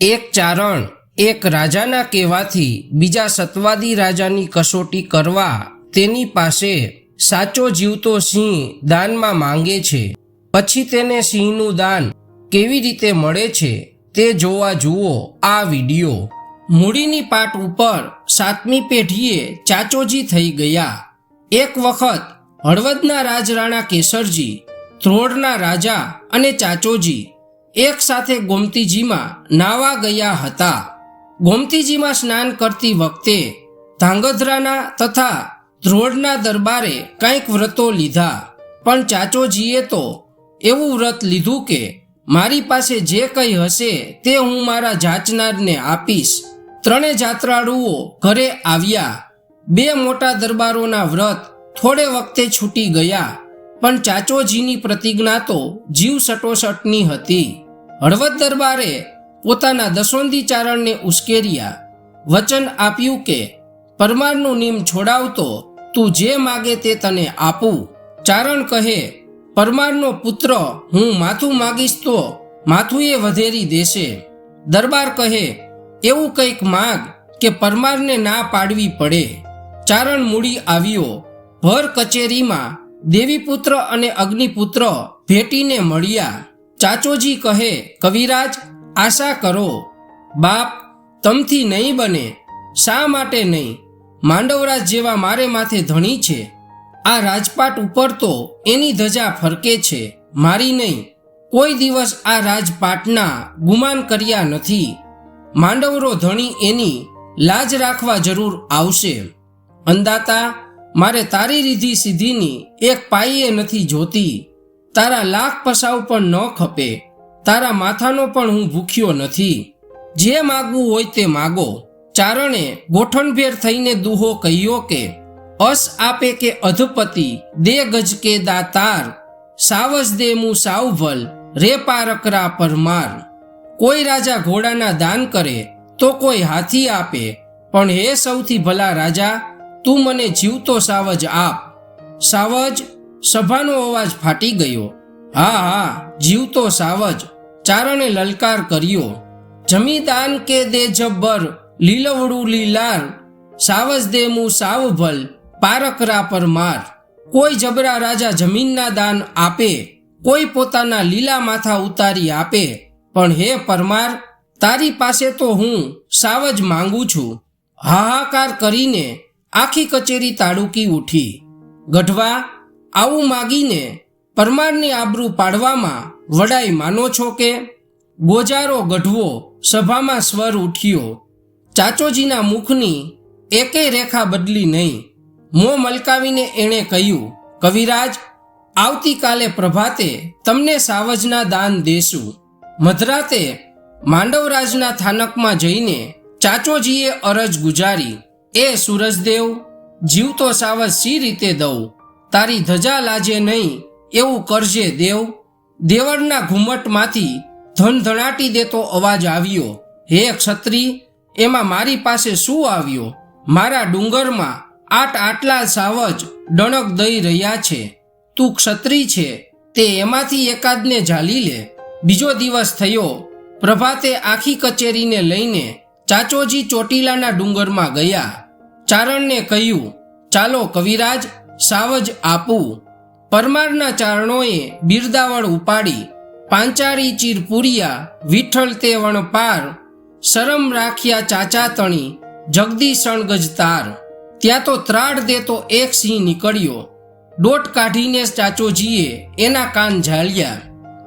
એક ચારણ, એક રાજાના કહેવાથી બીજા સત્વાદી રાજાની કસોટી કરવા તેની પાસે સાચો જીવતો સિંહ દાનમાં માંગે છે. પછી તેને સિંહનું દાન કેવી રીતે મળે છે તે જોવા જુઓ આ વીડિયો. મૂડીની પાટ ઉપર સાતમી પેઢીએ ચાચોજી થઈ ગયા. એક વખત હળવદના રાજરાણા કેસરજી ધ્રોળના રાજા અને ચાચોજી એક સાથે ગોમતીજીમાં નાવા ગયા હતા. ગોમતીજીમાં સ્નાન કરતી વખતે ધાંગધ્રાના તથા ધ્રોળના દરબારે કંઈક વ્રતો લીધા. પણ ચાચોજીએ તો એવું વ્રત લીધું કે, મારી પાસે જે કંઈ હશે તે હું મારા જાચનારને આપીશ. ત્રણે જાત્રાળુઓ ઘરે આવ્યા. બે મોટા દરબારોના વ્રત થોડે વખતે છૂટી ગયા, પણ ચાચોજીની પ્રતિજ્ઞા તો જીવ સટોસટની હતી. હળવદ દરબારે પોતાના દસવંતી ચારણને ઉશ્કેર્યા. વચન આપ્યું કે, પરમારનું નિયમ છોડાવતો તું જે માગે તે તને આપું. ચારણ કહે, પરમારનો પુત્ર હું માથું માગીશ તો માથું એ વધેરી દેશે. દરબાર કહે, એવું કંઈક માગ કે પરમારને ના પાડવી પડે. ચારણ મૂડી આવ્યો. ભર કચેરીમાં દેવીપુત્ર અને અગ્નિપુત્ર ભેટીને મળ્યા. ચાચોજી કહે, કવિરાજ, આશા કરો. બાપ તમથી નહીં બને, શા માટે નહીં? માંડવરાજ જેવા મારે માથે ધણી છે. આ રાજપાટ ઉપર તો એની ધજા ફરકે છે. મારી નહીં. કોઈ દિવસ આ રાજપાટના ગુમાન કર્યા નથી. માંડવરો ધણી એની લાજ રાખવા જરૂર આવશે. અંદાતા મારે તારી રીધી સીધીની એક પાઈએ નથી જોતી. તારા લાખ પસાવ પણ ન ખપે. તારા માથાનો પણ હું ભૂખ્યો નથી. જે માગવું હોય તે માગો. ચારણે ગોઠણભેર થઈને દુહો કહ્યો કે, અસ આપે કે અધપતિ, દે ગજ કે દાતાર. સાવસ દે મું સાવભલ રે પારકરા પરમાર. કોઈ રાજા ઘોડાના દાન કરે, તો કોઈ હાથી આપે. પણ હે સૌથી ભલા રાજા, તું મને જીવતો સાવજ આપ. સાવજ સભાનો અવાજ ફાટી ગયો. હા હા, જીવતો સાવજ, ચારણે લલકાર કર્યો. જમીદાન કે દે જબ્બર, લીલવડું લીલાર. સાવજ દે મુ સાવભલ પારકરા પર માર. કોઈ જબરા રાજા જમીનના દાન આપે, કોઈ પોતાના લીલા માથા ઉતારી આપે. પણ હે પરમાર, તારી પાસે તો હું સાવજ માંગુ છું. હાહાકાર કરીને આખી કચેરી તાડુકી ઉઠી. ગઢવા આવું માગીને પરમારની આબરૂ પાડવામાં વડાઈ માનો છો કે? ગોજારો ગઢવો સભામાં સ્વર ઉઠ્યો. ચાચોજીના મુખની એકેય રેખા બદલી નહીં. મોં મલકાવીને એણે કહ્યું, કવિરાજ, આવતીકાલે પ્રભાતે તમને સાવજના દાન દેશું. મધરાતે માંડવરાજના થાનકમાં જઈને ચાચોજીએ અરજ ગુજારી. એ સૂરજદેવ, જીવતો સાવજ સી રીતે દઉં? તારી ધજા લાજે નહીં, એવું કરજે દેવ. દેવળના ઘુમ્મટમાંથી ધનધણાટી દેતો અવાજ આવ્યો. હે ક્ષત્રિય, એમાં મારી પાસે શું આવ્યો? મારા ડુંગરમાં આટ આટલા સાવજ ડણક દઈ રહ્યા છે. તું ક્ષત્રિય છે, તે એમાંથી એકાદને ઝાલી લે. બીજો દિવસ થયો, પ્રભાતે આખી કચેરીને લઈને ચાચોજી ચોટીલાના ડુંગરમાં ગયા. ચારણને કહ્યું, ચાલો કવિરાજ સાવજ આપું. પરમારના ચારણોએ બિરદાવળ ઉપાડી. પાંચારી ચીર પૂરિયા, વિઠ્ઠલ તે પાર. શરમ રાખ્યા ચાચા તણી જગદીશણ ગજતાર ત્યાં તો ત્રાડ દેતો એક સિંહ નીકળ્યો. દોટ કાઢીને ચાચોજીએ એના કાન ઝાલ્યા.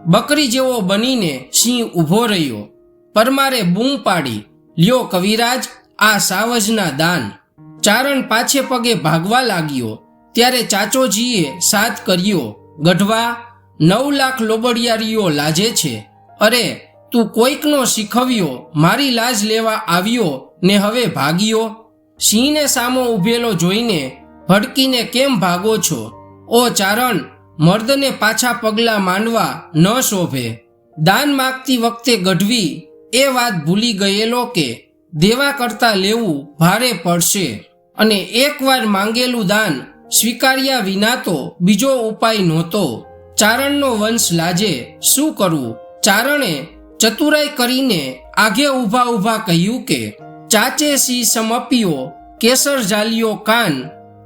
બકરી જેવો બનીને સિંહ ઊભો રહ્યો. પરમારે બૂમ પાડી, લ્યો કવિરાજ, આ સાવજના દાન. ચારણ પાછે પગે ભાગવા લાગ્યો. ત્યારે ચાચોજીએ સાત કર્યો, ગઢવા, નવ લાખ લોબડિયારીઓ લાજે છે. અરે, તું કોઈકનો શીખવ્યો, મારી લાજ લેવા આવ્યો ને હવે ભાગ્યો? સિંહને સામો ઊભેલો જોઈને ભડકીને કેમ ભાગો છો? ઓ ચારણ, મર્દને પાછા પગલા માંડવા ન શોભે. દાન માગતી વખતે ગઢવી એ વાત ભૂલી ગયેલો કે દેવા કરતા લેવું ભારે પડશે. અને એકવાર માંગેલું દાન સ્વીકાર્યા વિના તો બીજો ઉપાય નહોતો. ચારણનો વંશ લાજે શું કરવું? ચારણે ચતુરાઈ કરીને આગે ઊભા ઊભા કહ્યું કે, ચાચે સી સમપ્યો કેસર જાલિયો કાન,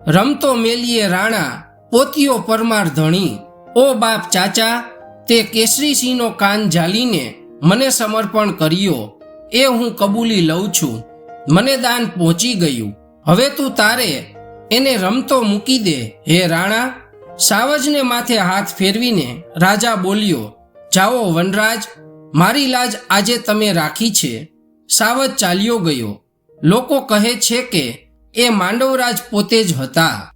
રમતો મેલીએ રાણા, પોતિયો પરમાર ધણી. ઓ બાપ ચાચા, તે કેસરી સિંહનો કાન જાલીને મને સમર્પણ કર્યો. એ હું કબૂલી લઉં છું. મને દાન પહોંચી ગયું. હવે તું તારે એને રમતો મૂકી દે. હે રાણા, સાવજને માથે હાથ ફેરવીને રાજા બોલ્યો, જાઓ વનરાજ, મારી લાજ આજે તમે રાખી છે. સાવજ ચાલ્યો ગયો. લોકો કહે છે કે એ માંડવરાજ પોતે જ હતા.